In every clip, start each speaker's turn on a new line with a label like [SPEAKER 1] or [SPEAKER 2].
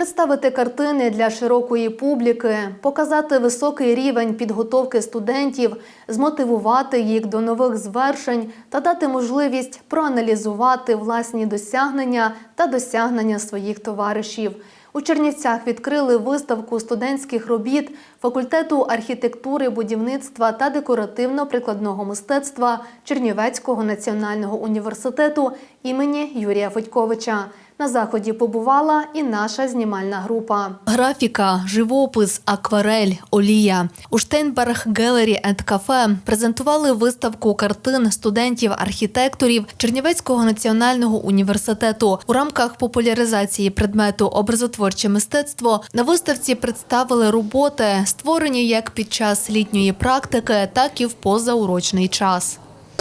[SPEAKER 1] Представити картини для широкої публіки, показати високий рівень підготовки студентів, змотивувати їх до нових звершень та дати можливість проаналізувати власні досягнення та досягнення своїх товаришів. У Чернівцях відкрили виставку студентських робіт факультету архітектури, будівництва та декоративно-прикладного мистецтва Чернівецького національного університету імені Юрія Федьковича. На заході побувала і наша знімальна група. Графіка, живопис, акварель, олія. У Штейнберг Gallery and Cafe презентували виставку картин студентів-архітекторів Чернівецького національного університету. У рамках популяризації предмету образотворче мистецтво на виставці представили роботи, створені як під час літньої практики, так і в позаурочний час.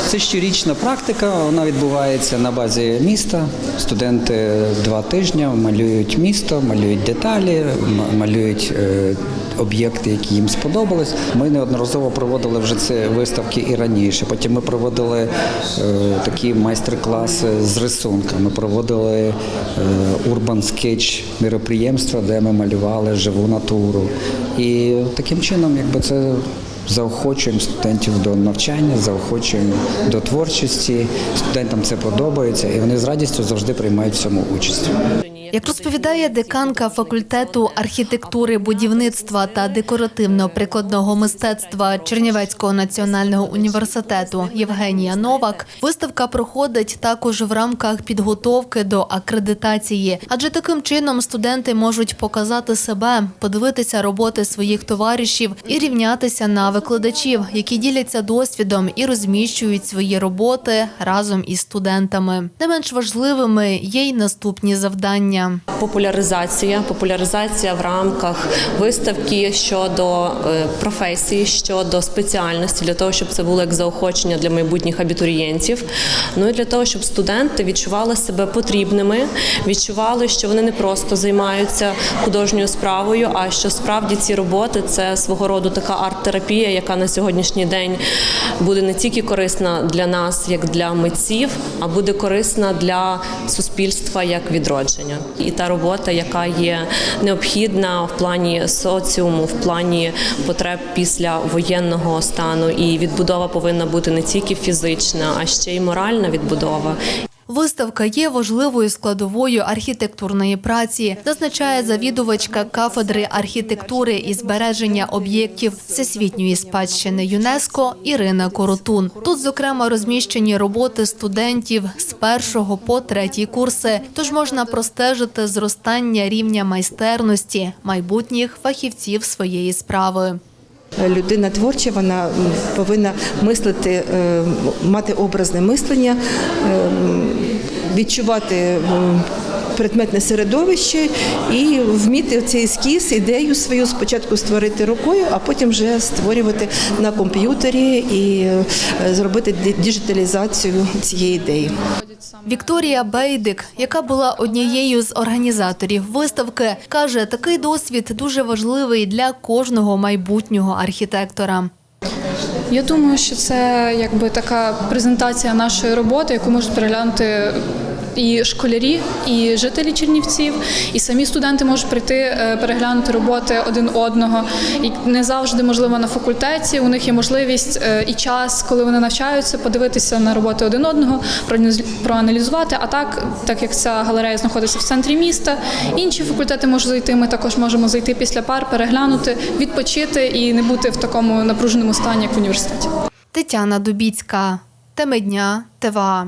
[SPEAKER 2] Це щорічна практика, вона відбувається на базі міста. Студенти два тижні малюють місто, малюють деталі, малюють е, об'єкти, які їм сподобались. Ми неодноразово проводили вже ці виставки і раніше. Потім ми проводили е, такі майстер-класи з рисунками, проводили е, урбан скетч міроприємства, де ми малювали живу натуру. І таким чином, якби це заохочуємо студентів до навчання, заохочуємо до творчості. Студентам це подобається, і вони з радістю завжди приймають в цьому участь.
[SPEAKER 1] Як розповідає деканка факультету архітектури, будівництва та декоративно-прикладного мистецтва Чернівецького національного університету Євгенія Новак, виставка проходить також в рамках підготовки до акредитації, адже таким чином студенти можуть показати себе, подивитися роботи своїх товаришів і рівнятися на викладачів, які діляться досвідом і розміщують свої роботи разом із студентами. Не менш важливими є й наступні завдання.
[SPEAKER 3] Популяризація, популяризація в рамках виставки щодо е, професії, щодо спеціальності, для того, щоб це було як заохочення для майбутніх абітурієнтів. Ну і для того, щоб студенти відчували себе потрібними, відчували, що вони не просто займаються художньою справою, а що справді ці роботи це свого роду така арт-терапія, яка на сьогоднішній день буде не тільки корисна для нас, як для митців, а буде корисна для суспільства як відродження. І та робота, яка є необхідна в плані соціуму, в плані потреб після воєнного стану, і відбудова повинна бути не тільки фізична, а ще й моральна відбудова.
[SPEAKER 1] Виставка є важливою складовою архітектурної праці, зазначає завідувачка кафедри архітектури і збереження об'єктів всесвітньої спадщини ЮНЕСКО Ірина Коротун. Тут, зокрема, розміщені роботи студентів з першого по третій курси, тож можна простежити зростання рівня майстерності майбутніх фахівців своєї справи.
[SPEAKER 4] Людина творча, вона повинна мислити, е, мати образне мислення, е, відчувати предметне середовище і вміти цей ескіз, ідею свою спочатку створити рукою, а потім вже створювати на комп'ютері і е, зробити діджиталізацію цієї ідеї.
[SPEAKER 1] Вікторія Бейдик, яка була однією з організаторів виставки, каже, такий досвід дуже важливий для кожного майбутнього архітектора.
[SPEAKER 5] Я думаю, що це якби така презентація нашої роботи, яку можуть переглянути і школярі, і жителі Чернівців, і самі студенти можуть прийти е, переглянути роботи один одного. І не завжди можливо на факультеті. У них є можливість е, і час, коли вони навчаються, подивитися на роботи один одного, проаналіз- проаналізувати. А так, так як ця галерея знаходиться в центрі міста, інші факультети можуть зайти. Ми також можемо зайти після пар, переглянути, відпочити і не бути в такому напруженому стані, як в університеті.
[SPEAKER 1] Тетяна Дубіцька, Теми дня, ТВА.